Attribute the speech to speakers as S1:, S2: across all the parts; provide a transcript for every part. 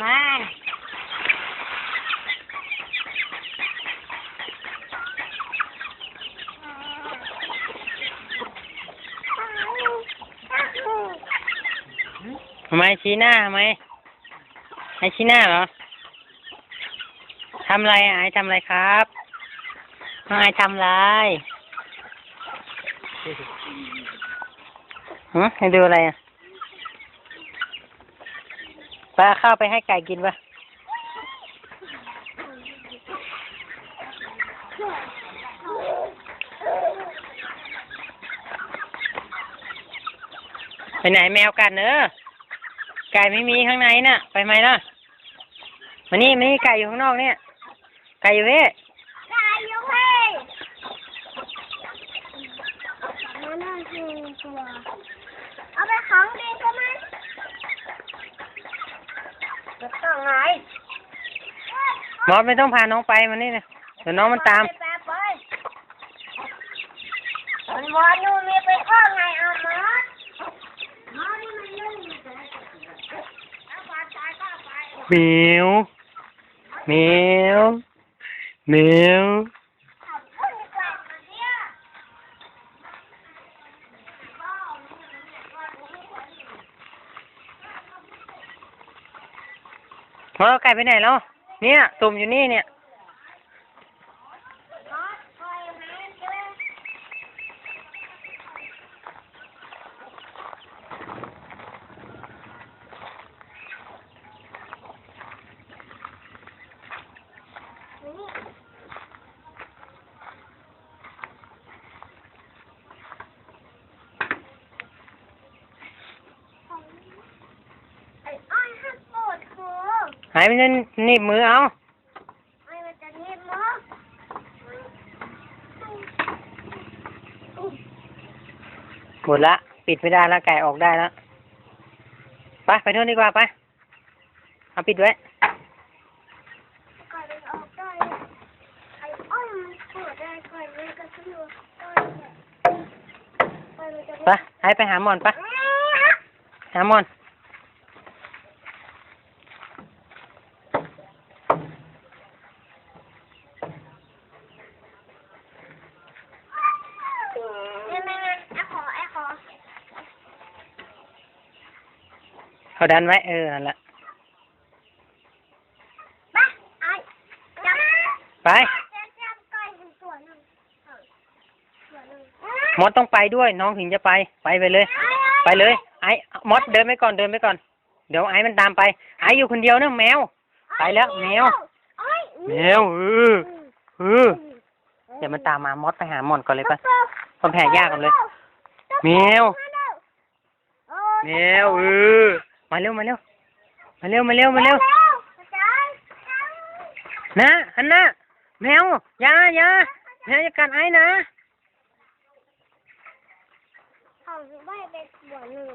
S1: ทำไมชี้หน้าทำไมให้ชี้หน้าเหรอทำไรไอทำไรครับน้องไอทำไรฮะให้ดูอะไรอะ ปลาข้าวไปให้ไก่กินปะไปไหนแมวกัดเนอะไก่ไม่มีข้างในน่ะ ไปไหมล่ะมานี่มานี่ไก่อยู่ข้างนอกเนี่ย ไก่อยู่เว้
S2: ไก่อยู่เฮ้ยนั่นน่ะคือตัวเอาไปของดีใช่ไหม ไง
S1: มอสไม่ต้องพาน้องไปมานี่นะเดี๋ยวน้องมันตาม
S2: ไปไปมันวันนู้นมีไปข้องไงเอามามานี่มันยุ่งเอาไปตายก็ไป
S1: เหมียวเหมียวเหมียว
S2: ขับขึ้นดีกว่าเนี่ย
S1: มอส เอาไก่ไปไหนแล้วเนี่ยตุ่มอยู่นี่เนี่ย
S2: มาคอยหาเจอ ไอ้อ้อยห้ามปวดคอ
S1: หายไปนั่นหนีบมือเอา
S2: ไอ้มันจะนิ่มมั้ง
S1: หมดละปิดไม่ได้แล้วไก่ออกได้แล้วไปไปนู่นดีกว่าไปเอาปิดไว้
S2: ก่อนมันออกได้ไอ้อ้อยมันปวดได้ก่อนมันก็ขึ้นมาก่อนก่อนมันจะ
S1: ไปให้ไปหาหมอนไปหาหมอน
S2: เนี่ยแม่แม่ไอ้ขอไอ้ขอ
S1: เขาดันไว้ เออนั่นแหละ
S2: ไปไอ้จับ
S1: ไป
S2: จับจับไก่ถึงตัวหนึ่งเออตัวหนึ่ง
S1: มอสต้องไปด้วย น้องถึงจะไปไปไปเลย ไปเลย ไอ้มอสเดินไปก่อนเดินไปก่อน เดี๋ยวไอ้มันตามไป ไอ้อยู่คนเดียวนะแมว ไปแล้ว แมว
S2: ไอ้
S1: แมวเออเออเดี๋ยวมันตามมามอสไปหาหมอนก่อนเลยปะคนแผ่ยากก่อนเลยแมวแมวเออ มาเร็วมาเร็วมาเร็วมาเร็วมาเร็วนะฮันน่ะแมวอยาอยาแมวจะกัดไอ้นะ
S2: เอาไว้เป็นหัวหนึ่ง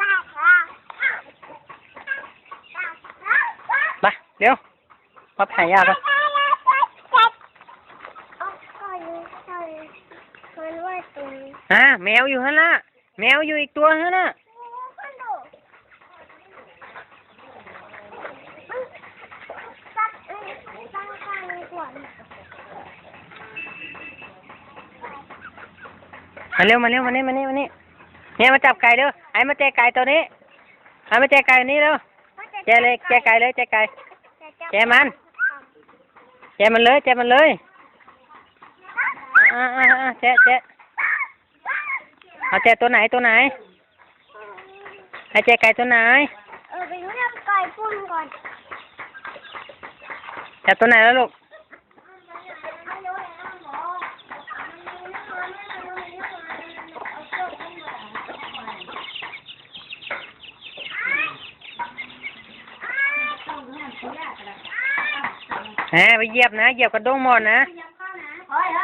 S2: ตาค่ะ
S1: ไปเร็วมาแผ่ยากปะ
S2: เอาก่อนก่อนมันไว้ตรงนี้
S1: อ่าแมวอยู่ฮันน่ะ แมวอยู่อีกตัวฮันน่ะ
S2: มันดูตัดเอ้ยตั้งข้างนี้ก่อน
S1: มาเร็วมาเร็วมานี่มานี่มานี่เนี่ยมาจับไก่เด้อไอ้มาแจกไก่ตัวนี้ไอ้มาแจกไก่ตัวนี้เร็วแจกเลยแจกไก่เลยแจกไก่แจมันแจกมันเลยแจกมันเลยอ่าอ่าอ่าแจกแจก เอาแจกตัวไหนตัวไหนให้แจกไก่ตัวไหน
S2: เออไปเรียกไก่ปุ้นก่อน
S1: แจกตัวไหนแล้วลูกแหมไปเหยียบนะ เหยียบกระด้งหมดนะ
S2: เฮ้ยเฮ้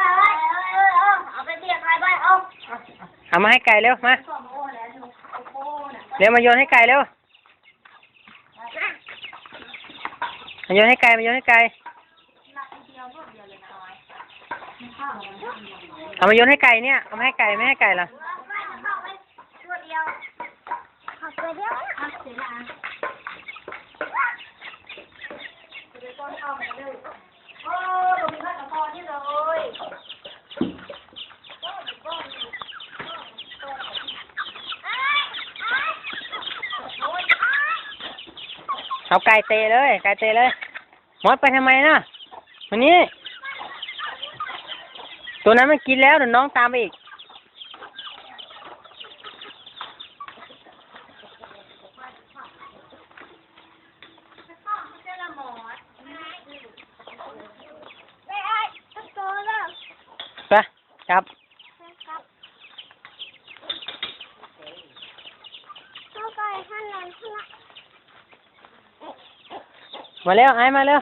S2: เอา
S1: มาให้ไก่เร็วมาเร็วมาโยนให้ไก่เร็วมาโยนให้ไก่มาโยนให้ไก่เอามาโยนให้ไก่เนี่ยเอามาให้ไก่ไม่ให้ไก่เห
S2: รอโอ้ผมมีข้าวกะพอนี่เลย
S1: เอาไก่เตะเลยไก่เตะเลยมอสไปทำไมนะวันนี้ ตัวนั้นมันกินแล้วเดี๋ยวน้องตามไปอีก
S2: ไปไอ้ตัวนั้น
S1: ไป
S2: ครับเข้าไปข้างในข้างใน
S1: มาเร็วไอ้มาเร็ว